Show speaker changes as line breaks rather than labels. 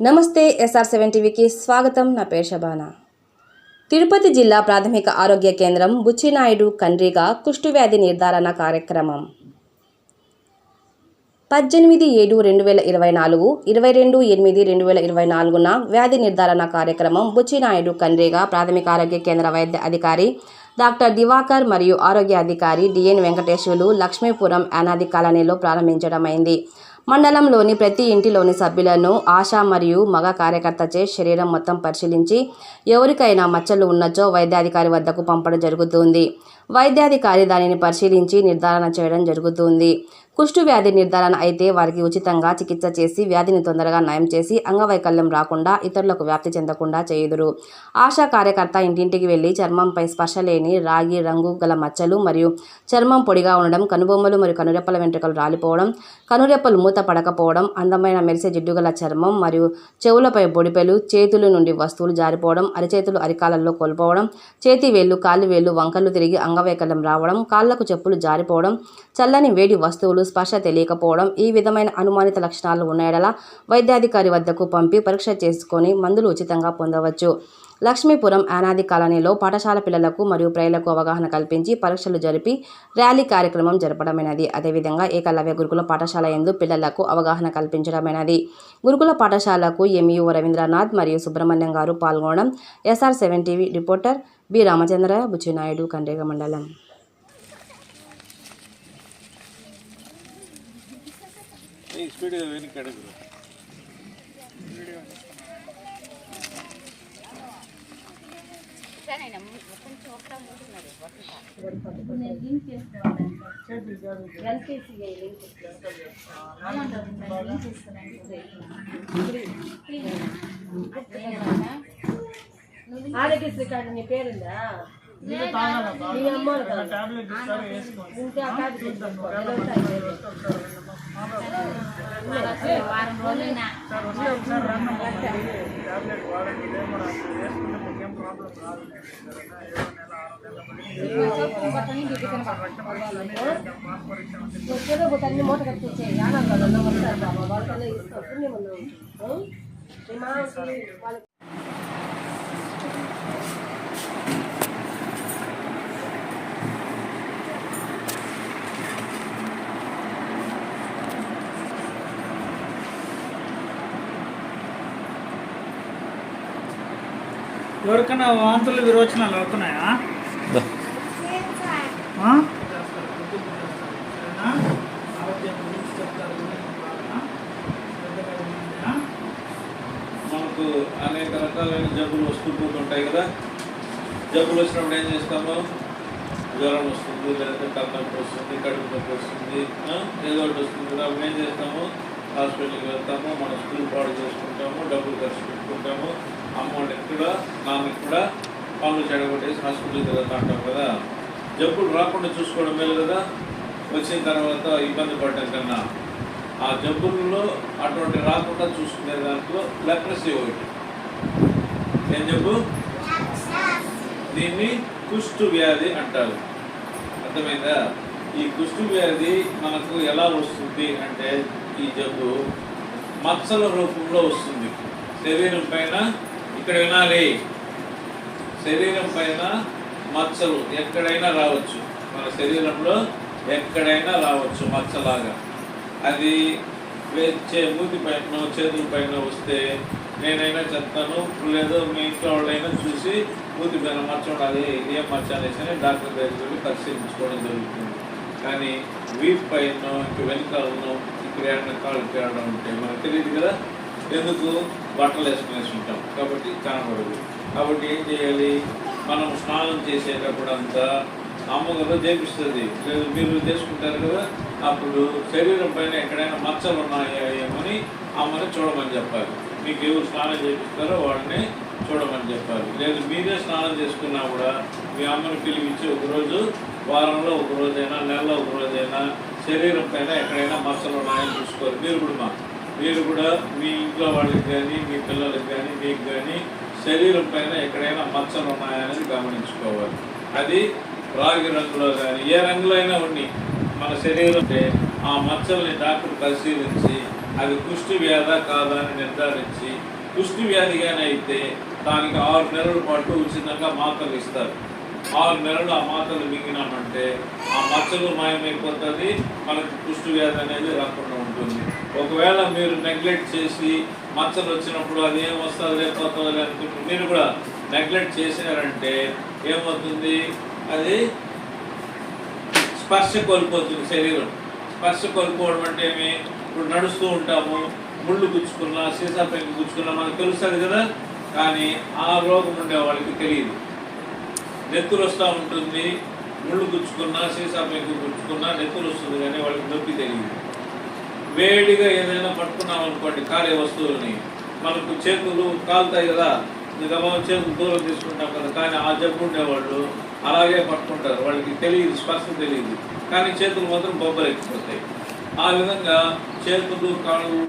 నమస్తే SR seven టీవీకి స్వాగతం. నా పేరు శబానా. తిరుపతి జిల్లా ప్రాథమిక ఆరోగ్య కేంద్రం బుచ్చినాయుడు కండ్రిగా కుష్ఠువ్యాధి నిర్ధారణ కార్యక్రమం. పద్దెనిమిది ఏడు రెండు వేల ఇరవై నాలుగు ఇరవై రెండు ఎనిమిది రెండు వేల ఇరవై నాలుగున వ్యాధి నిర్ధారణ కార్యక్రమం బుచ్చినాయుడు కండ్రిగా ప్రాథమిక ఆరోగ్య కేంద్ర వైద్య అధికారి డాక్టర్ దివాకర్ మరియు ఆరోగ్య అధికారి డిఎన్ వెంకటేశ్వర్లు లక్ష్మీపురం అనాది కాలనీలో ప్రారంభించడమైంది. మండలంలోని ప్రతి ఇంటిలోని సభ్యులను ఆశా మరియు మగ కార్యకర్తచే శరీరం మొత్తం పరిశీలించి ఎవరికైనా మచ్చలు ఉన్నచో వైద్యాధికారి వద్దకు పంపడం జరుగుతుంది. వైద్యాధికారి దానిని పరిశీలించి నిర్ధారణ చేయడం జరుగుతుంది. కుష్టు వ్యాధి నిర్ధారణ అయితే వారికి ఉచితంగా చికిత్స చేసి వ్యాధిని తొందరగా నయం చేసి అంగవైకల్యం రాకుండా ఇతరులకు వ్యాప్తి చెందకుండా చేయుదురు. ఆశా కార్యకర్త ఇంటింటికి వెళ్ళి చర్మంపై స్పర్శ లేని రాగి రంగు గల మచ్చలు మరియు చర్మం పొడిగా ఉండడం కనుబొమ్మలు మరియు కనురెప్పల వెంట్రుకలు రాలిపోవడం కనురెప్పలు మూత పడకపోవడం అందమైన మెరిసే జిడ్డుగల చర్మం మరియు చెవులపై బొడిపెలు చేతుల నుండి వస్తువులు జారిపోవడం అరిచేతులు అరికాలలో కోల్పోవడం చేతి వేళ్ళు కాళ్ళు వేళ్ళు వంకలు తిరిగి అంగవైకల్యం రావడం కాళ్ళకు చెప్పులు జారిపోవడం చల్లని వేడి వస్తువులు స్పర్శ తెలియకపోవడం ఈ విధమైన అనుమానిత లక్షణాలు ఉన్నాయడలా వైద్యాధికారి వద్దకు పంపి పరీక్ష చేసుకొని మందులు ఉచితంగా పొందవచ్చు. లక్ష్మీపురం అనాది కాలనీలో పాఠశాల పిల్లలకు మరియు ప్రజలకు అవగాహన కల్పించి పరీక్షలు జరిపి ర్యాలీ కార్యక్రమం జరపడమైనది. అదేవిధంగా ఏకలవ్య గురుకుల పాఠశాల ఎందు పిల్లలకు అవగాహన కల్పించడమైనది. గురుకుల పాఠశాలకు ఎంఈఓ రవీంద్రనాథ్ మరియు సుబ్రహ్మణ్యం గారు పాల్గొనడం SR seven TV reporter B Ramachandra Buchinaidu Kandrega మండలం.
స్పీడ్గా వెనక్కి అడుగు
ఆరోగ్యశ్రీ కార్డు నీ పేరుందా? నీ అమ్మ ఉంటే ఆ కార్డు తీసుకో. నెల అవుతాయి. వచ్చేదో మూట కట్టించేయి ఆనందాలు వస్తారు బాబా వాళ్ళకన్నా ఇస్తాం పుణ్యం వాళ్ళకి
ఎవరికైనా వాంతులు విరోచనాలు అవుతున్నాయా?
మనకు అనేక రకాలైన జబ్బులు వస్తూ పోతుంటాయి కదా. జబ్బులు వచ్చినప్పుడు ఏం చేస్తాము? జ్వరం వస్తుంది లేకపోతే తలనొప్పి వస్తుంది కడుపు నొప్పి వస్తుంది ఆ? ఏదో ఒకటి వస్తుంది కదా. అప్పుడు ఏం చేస్తాము? హాస్పిటల్కి వెళ్తాము మన స్కూల్ పాడు చేసుకుంటాము డబ్బులు ఖర్చు పెట్టుకుంటాము. అమౌంట్ కూడా నాన్నకి కూడా పనులు చెడగొట్టేసి హాస్పిటల్కి వెళ్తుంటాం కదా. జబ్బులు రాకుండా చూసుకోవడం మేలు కదా. వచ్చిన తర్వాత ఇబ్బంది పడటం కన్నా. ఆ జబ్బుల్లో అటువంటి రాకుండా చూసుకునే దాంట్లో లెప్రసీ ఒకటి. ఏం జబ్బు? దీన్ని కుష్టు వ్యాధి అంటారు. అర్థమైందా? ఈ కుష్టు వ్యాధి మనకు ఎలా వస్తుంది అంటే ఈ జబ్బు మచ్చల రూపంలో వస్తుంది. శరీరం పైన ఇక్కడ వినాలి? శరీరం పైన మచ్చలు ఎక్కడైనా రావచ్చు. మన శరీరంలో ఎక్కడైనా రావచ్చు మచ్చలాగా. అది వేచే మూతి పైన చేతుల పైన వస్తే నేనైనా చెప్తాను లేదో మీ ఇంట్లో వాళ్ళైనా చూసి మూతి పైన మచ్చ ఉండాలి. ఏం మచ్చ అనేసి డాక్టర్ దగ్గరికి వెళ్ళి పరిశీలించుకోవడం జరుగుతుంది. కానీ వీపు పైన ఇంక వెనకాలను ఇక్కడ కాళ్ళు తేడా ఉంటే మనకు తెలియదు కదా? ఎందుకు బట్టలు వేసుకునేసి ఉంటాం? కాబట్టి కనబడదు. కాబట్టి ఏం చేయాలి? మనం స్నానం చేసేటప్పుడు అంతా అమ్మగారు చేపిస్తుంది లేదు మీరు చేసుకుంటారు కదా? అప్పుడు శరీరం పైన ఎక్కడైనా మచ్చలు ఉన్నాయా ఏమని అమ్మని చూడమని చెప్పాలి. మీకు ఎవరు స్నానం చేపిస్తారో వాళ్ళని చూడమని చెప్పాలి. లేదు మీరే స్నానం చేసుకున్నా కూడా మీ అమ్మని పిలిపించి ఒకరోజు వారంలో ఒక రోజైనా నెలలో ఒక రోజైనా శరీరం పైన ఎక్కడైనా మచ్చలు ఉన్నాయని చూసుకోవాలి. మీరు కూడా మా మీరు కూడా మీ ఇంట్లో వాళ్ళకి కానీ మీ పిల్లలకి కానీ మీకు కానీ శరీరం పైన ఎక్కడైనా మచ్చలు ఉన్నాయనేది గమనించుకోవాలి. అది రాగి రంగులో కానీ ఏ రంగులో అయినా ఉండి మన శరీరం అంటే ఆ మచ్చల్ని డాక్టర్ పరిశీలించి అది కుష్టి వ్యాధ కాదా అని నిర్ధారించి కుష్టి వ్యాధిగానే అయితే దానికి ఆరు నెలల పాటు ఉచితంగా మాత్రలు ఇస్తారు. ఆరు నెలలు ఆ మాత్రలు మింగినామంటే ఆ మచ్చలు మాయమైపోతుంది మనకు కుష్టి వ్యాధి అనేది రాకుండా ఉంటుంది. ఒకవేళ మీరు నెగ్లెక్ట్ చేసి మచ్చలు వచ్చినప్పుడు అది ఏం వస్తుంది లేకపోతుంది అనుకుంటే మీరు కూడా నెగ్లెక్ట్ చేశారంటే ఏమవుతుంది? అది స్పర్శ కోల్పోతుంది శరీరం. స్పర్శ కోల్పోవడం అంటే ఏమి? ఇప్పుడు నడుస్తూ ఉంటాము ముళ్ళు గుచ్చుకున్నా సీసా పెంకు గుచ్చుకున్నా మనకు తెలుస్తుంది కదా? కానీ ఆ రోగం ఉండే వాళ్ళకి తెలియదు. నెత్తులు వస్తూ ఉంటుంది ముళ్ళు గుచ్చుకున్నా సీసా పెంకు గుచ్చుకున్నా నెత్తులు వస్తుంది కానీ వాళ్ళకి నొప్పి తెలియదు. వేడిగా ఏదైనా పట్టుకున్నాం అనుకోండి కాలే వస్తువులని. మనకు చేతులు కాలుతాయి కదా నిజమా చేతులు దూరం తీసుకుంటాం కదా కానీ ఆ జబ్బు ఉండేవాళ్ళు అలాగే పట్టుకుంటారు. వాళ్ళకి తెలియదు స్పర్శ తెలియదు. కానీ చేతులు మాత్రం బొబ్బలు ఎక్కిపోతాయి ఆ విధంగా చేతులు కాళ్ళు